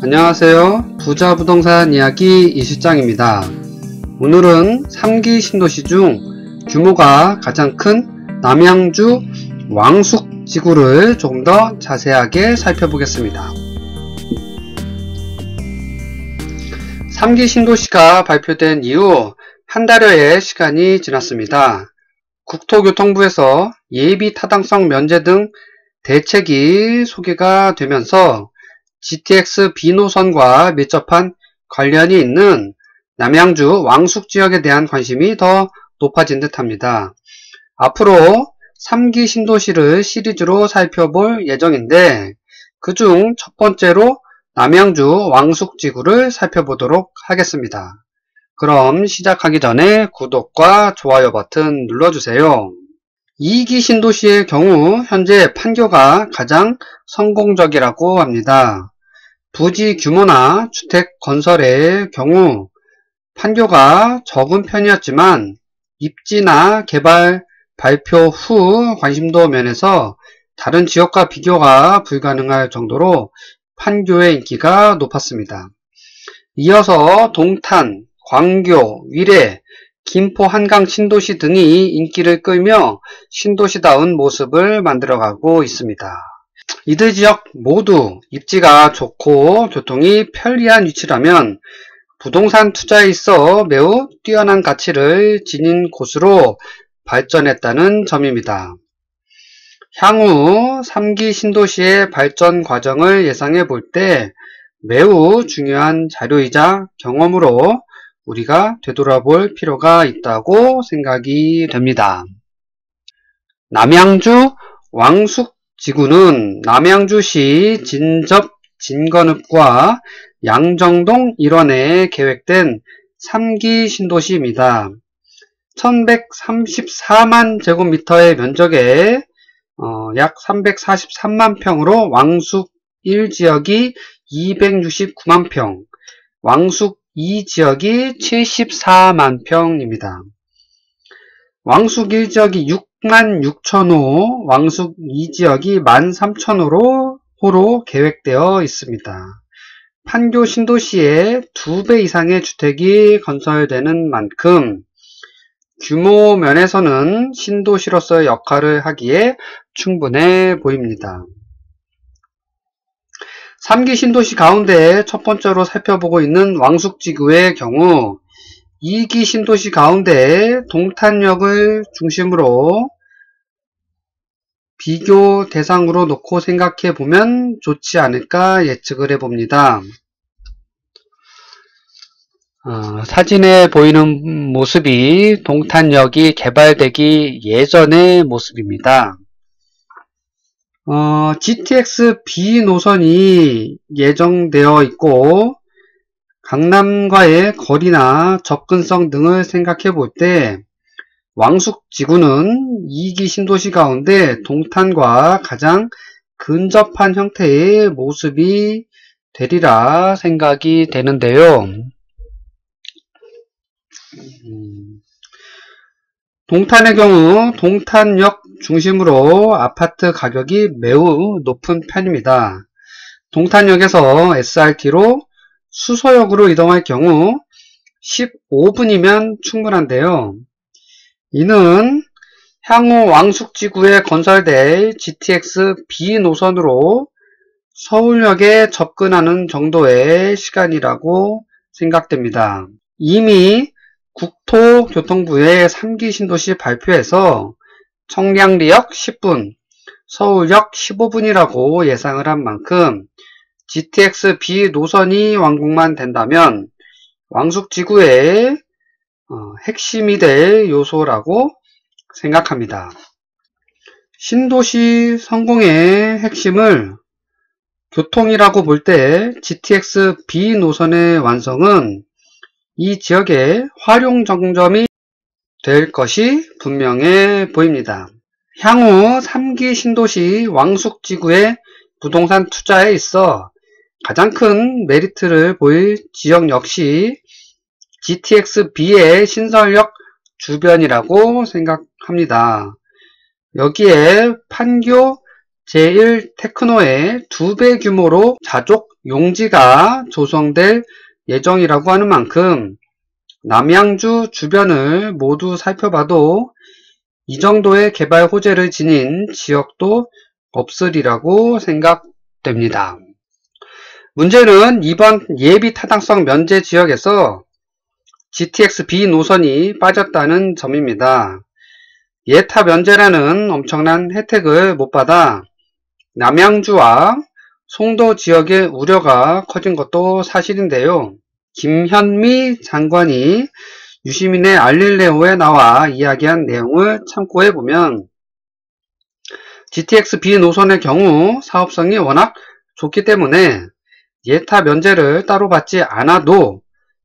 안녕하세요. 부자 부동산 이야기 이실장입니다. 오늘은 3기 신도시 중 규모가 가장 큰 남양주 왕숙 지구를 조금 더 자세하게 살펴보겠습니다. 3기 신도시가 발표된 이후 한 달여의 시간이 지났습니다. 국토교통부에서 예비 타당성 면제 등 대책이 소개가 되면서 GTX B노선과 밀접한 관련이 있는 남양주 왕숙 지역에 대한 관심이 더 높아진 듯 합니다. 앞으로 3기 신도시를 시리즈로 살펴볼 예정인데 그중 첫 번째로 남양주 왕숙지구를 살펴보도록 하겠습니다. 그럼 시작하기 전에 구독과 좋아요 버튼 눌러주세요. 2기 신도시의 경우 현재 판교가 가장 성공적이라고 합니다. 부지 규모나 주택 건설의 경우 판교가 적은 편이었지만 입지나 개발 발표 후 관심도 면에서 다른 지역과 비교가 불가능할 정도로 판교의 인기가 높았습니다. 이어서 동탄, 광교, 위례, 김포 한강 신도시 등이 인기를 끌며 신도시다운 모습을 만들어가고 있습니다. 이들 지역 모두 입지가 좋고 교통이 편리한 위치라면 부동산 투자에 있어 매우 뛰어난 가치를 지닌 곳으로 발전했다는 점입니다. 향후 3기 신도시의 발전 과정을 예상해 볼 때 매우 중요한 자료이자 경험으로 우리가 되돌아볼 필요가 있다고 생각이 됩니다. 남양주 왕숙 지구는 남양주시 진접 진건읍과 양정동 일원에 계획된 3기 신도시입니다. 1134만 제곱미터의 면적에 어, 약 343만 평으로 왕숙 1지역이 269만 평, 왕숙 2지역이 74만 평입니다. 왕숙 1지역이 6만 6천호, 왕숙 2지역이 1만 3천호로 호로 계획되어 있습니다. 판교 신도시에 2배 이상의 주택이 건설되는 만큼 규모 면에서는 신도시로서의 역할을 하기에 충분해 보입니다. 3기 신도시 가운데 첫 번째로 살펴보고 있는 왕숙지구의 경우 2기 신도시 가운데 동탄역을 중심으로 비교 대상으로 놓고 생각해 보면 좋지 않을까 예측을 해봅니다. 어, 사진에 보이는 모습이 동탄역이 개발되기 예전의 모습입니다. 어, GTX B 노선이 예정되어 있고 강남과의 거리나 접근성 등을 생각해 볼 때 왕숙지구는 2기 신도시 가운데 동탄과 가장 근접한 형태의 모습이 되리라 생각이 되는데요. 음, 동탄의 경우 동탄역 중심으로 아파트 가격이 매우 높은 편입니다. 동탄역에서 SRT로 수서역으로 이동할 경우 15분이면 충분한데요. 이는 향후 왕숙지구에 건설될 GTX B 노선으로 서울역에 접근하는 정도의 시간이라고 생각됩니다. 이미 국토교통부의 3기 신도시 발표에서 청량리역 10분, 서울역 15분이라고 예상을 한 만큼 GTX B 노선이 완공만 된다면 왕숙 지구의 어, 핵심이 될 요소라고 생각합니다. 신도시 성공의 핵심을 교통이라고 볼 때 GTX B 노선의 완성은 이 지역의 활용 정점이 될 것이 분명해 보입니다. 향후 3기 신도시 왕숙 지구의 부동산 투자에 있어 가장 큰 메리트를 보일 지역 역시 GTX-B의 신설역 주변이라고 생각합니다. 여기에 판교 제1 테크노의 두 배 규모로 자족 용지가 조성될 예정이라고 하는 만큼 남양주 주변을 모두 살펴봐도 이 정도의 개발 호재를 지닌 지역도 없으리라고 생각됩니다. 문제는 이번 예비 타당성 면제 지역에서 GTX-B 노선이 빠졌다는 점입니다. 예타 면제라는 엄청난 혜택을 못 받아 남양주와 송도 지역의 우려가 커진 것도 사실인데요. 김현미 장관이 유시민의 알릴레오에 나와 이야기한 내용을 참고해 보면 GTX-B 노선의 경우 사업성이 워낙 좋기 때문에 예타 면제를 따로 받지 않아도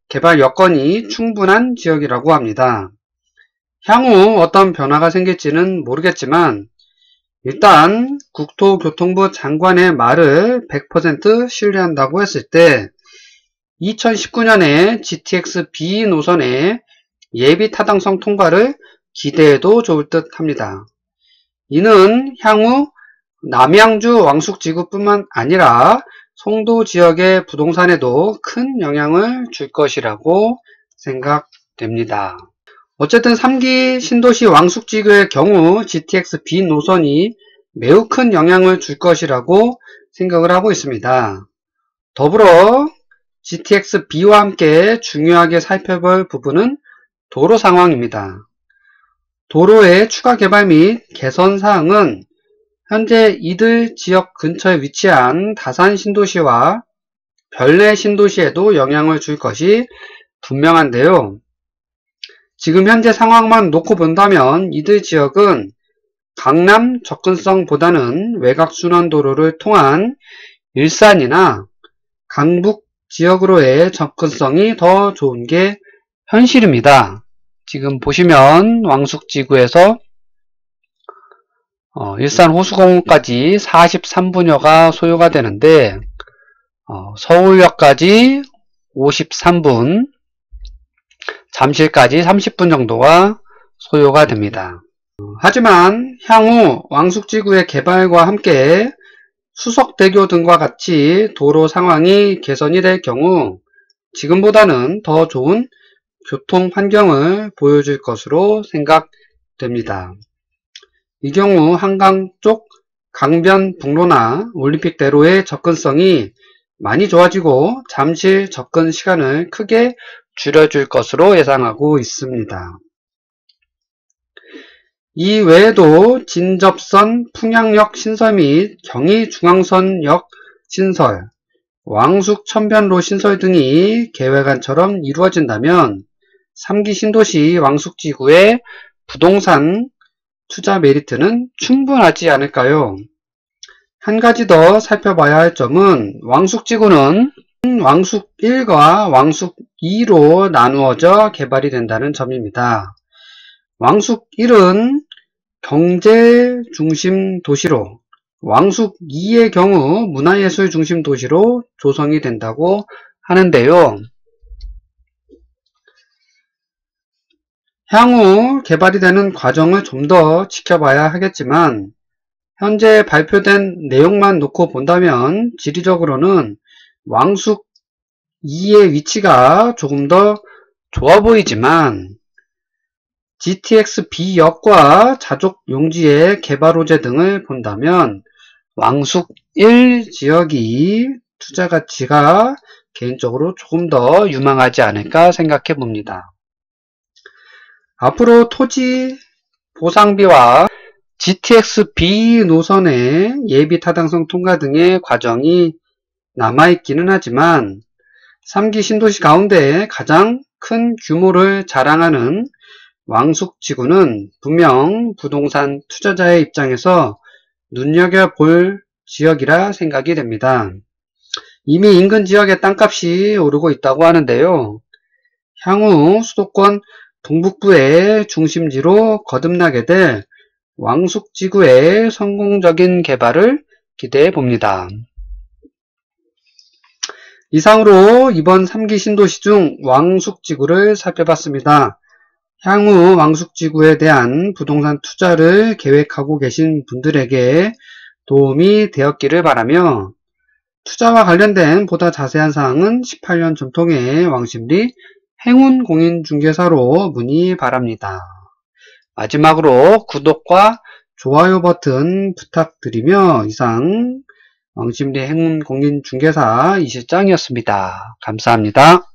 개발 여건이 충분한 지역이라고 합니다. 향후 어떤 변화가 생길지는 모르겠지만 일단 국토교통부 장관의 말을 100% 신뢰한다고 했을 때 2019년에 GTX-B 노선의 예비 타당성 통과를 기대해도 좋을 듯 합니다. 이는 향후 남양주 왕숙지구뿐만 아니라 송도 지역의 부동산에도 큰 영향을 줄 것이라고 생각됩니다. 어쨌든 3기 신도시 왕숙지구의 경우 GTX-B 노선이 매우 큰 영향을 줄 것이라고 생각을 하고 있습니다. 더불어 GTX-B와 함께 중요하게 살펴볼 부분은 도로 상황입니다. 도로의 추가 개발 및 개선 사항은 현재 이들 지역 근처에 위치한 다산 신도시와 별내 신도시에도 영향을 줄 것이 분명한데요. 지금 현재 상황만 놓고 본다면 이들 지역은 강남 접근성보다는 외곽순환도로를 통한 일산이나 강북 지역으로의 접근성이 더 좋은 게 현실입니다. 지금 보시면 왕숙지구에서 어, 일산 호수공원까지 43분여가 소요가 되는데 어, 서울역까지 53분 잠실까지 30분 정도가 소요가 됩니다. 어, 하지만 향후 왕숙지구의 개발과 함께 수석대교 등과 같이 도로 상황이 개선이 될 경우 지금보다는 더 좋은 교통 환경을 보여줄 것으로 생각됩니다. 이 경우 한강 쪽 강변 북로나 올림픽대로의 접근성이 많이 좋아지고 잠실 접근 시간을 크게 줄여줄 것으로 예상하고 있습니다. 이 외에도 진접선 풍양역 신설 및 경의중앙선역 신설, 왕숙 천변로 신설 등이 계획안처럼 이루어진다면 3기 신도시 왕숙지구의 부동산 투자 메리트는 충분하지 않을까요? 한 가지 더 살펴봐야 할 점은 왕숙지구는 왕숙 1과 왕숙 2로 나누어져 개발이 된다는 점입니다. 왕숙 1은 경제 중심 도시로 왕숙 2의 경우 문화예술 중심 도시로 조성이 된다고 하는데요. 향후 개발이 되는 과정을 좀 더 지켜봐야 하겠지만 현재 발표된 내용만 놓고 본다면 지리적으로는 왕숙 2의 위치가 조금 더 좋아 보이지만 GTX B역과 자족 용지의 개발 호재 등을 본다면 왕숙 1 지역이 투자 가치가 개인적으로 조금 더 유망하지 않을까 생각해 봅니다. 앞으로 토지 보상비와 GTX-B 노선의 예비 타당성 통과 등의 과정이 남아있기는 하지만 3기 신도시 가운데 가장 큰 규모를 자랑하는 왕숙지구는 분명 부동산 투자자의 입장에서 눈여겨볼 지역이라 생각이 됩니다. 이미 인근 지역의 땅값이 오르고 있다고 하는데요. 향후 수도권 동북부의 중심지로 거듭나게 될 왕숙지구의 성공적인 개발을 기대해 봅니다. 이상으로 이번 3기 신도시 중 왕숙지구를 살펴봤습니다. 향후 왕숙지구에 대한 부동산 투자를 계획하고 계신 분들에게 도움이 되었기를 바라며 투자와 관련된 보다 자세한 사항은 18년 전통의 왕십리 행운공인중개사로 문의 바랍니다. 마지막으로 구독과 좋아요 버튼 부탁드리며 이상 왕십리 행운공인중개사 이실장이었습니다. 감사합니다.